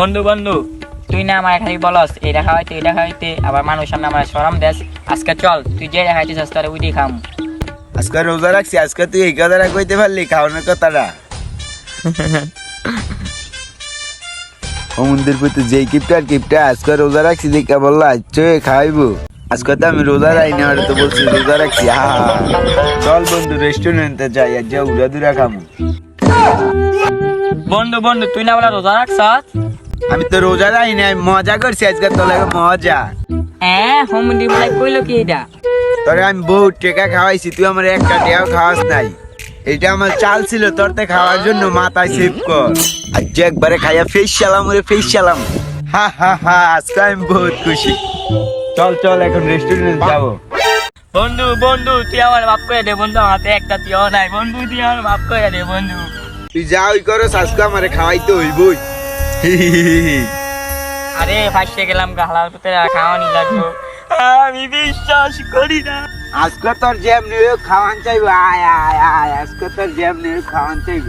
বন্ধু বন্ধু। তুই না আমার খালি বলস এই দেখা হইতে এই দেখা হইতে আবার মানুষ সামনে আমার সরম দেশ আজকে চল তুই যে দেখাইতেছিস তোর উঠি খাম। আজকে রোজা রাখছি আজকে তুই এই কথাটা কইতে পারলি খাওয়ানোর কথাটা। সমুদ্রের প্রতি যেই কিপটা কিপটা আজকে রোজা রাখছি দেখা বলল আচ্ছা খাইবো। আজকে তো আমি রোজা রাইনি আর তো বলছি রোজা রাখছি হা চল বন্ধু রেস্টুরেন্টে যাই আর যা উড়া দুরা খামু। বন্ধু বন্ধু তুই না বলা রোজা রাখছ আমি তো রোজা রাইনি আমি মজা করছি আজকে তো লাগে মজা। হ্যাঁ হোম বলে কইলো কি এটা? তোরে আমি বহু টেকা খাওয়াইছি তুই আমার একটা টেকাও খাওয়াস নাই। এটা আমার চাল ছিল তোরতে খাওয়ার জন্য মাথায় সেভ কর। আজ একবারে খাইয়া ফেস চালাম ওরে ফেস চালাম। হা হা হা আজকে আমি বহুত খুশি। চল চল এখন রেস্টুরেন্ট যাব। বন্ধু বন্ধু তুই আমার মাফ করে দে বন্ধু হাতে একটা তুইও নাই। বন্ধু তুই আমার মাফ করে দে বন্ধু। তুই যা ওই করো আজকে আমারে খাওয়াইতে হইবই। আরে ফাঁসে গেলাম গাহলার ভিতরে খাওয়ানি লাগবো। আমি বিশ্বাস করি না। আজকে তোর জ্যাম নিয়ে খাওয়ান চাইব। আয় আয় আয় আজকে তোর জ্যাম নিয়ে খাওয়ান চাইব।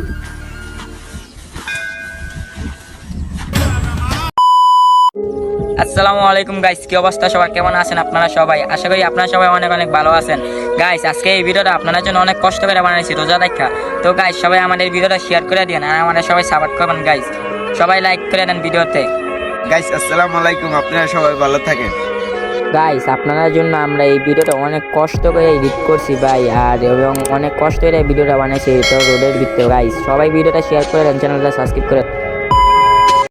আসসালামু আলাইকুম গাইস কি অবস্থা? সবার কেমন আছেন আপনারা সবাই? আশা করি আপনারা সবাই অনেক অনেক ভালো আছেন। গাইস আজকে এই ভিডিওটা আপনাদের জন্য অনেক কষ্ট করে বানাইছি রোজা দেখা। তো গাইস সবাই আমাদের ভিডিওটা শেয়ার করে দিন আর আমাদের সবাই সাপোর্ট করবেন গাইস। সবাই লাইক করে দেন ভিডিওতে। গাইস আসসালামু আলাইকুম আপনারা সবাই ভালো থাকেন। গাইস আপনাদের জন্য আমরা এই ভিডিওটা অনেক কষ্ট করে এডিট করছি ভাই আর এবং অনেক কষ্ট করে ভিডিওটা বানাইছি তো রোডের ভিতরে। গাইস সবাই ভিডিওটা শেয়ার করে দেন চ্যানেলটা সাবস্ক্রাইব করে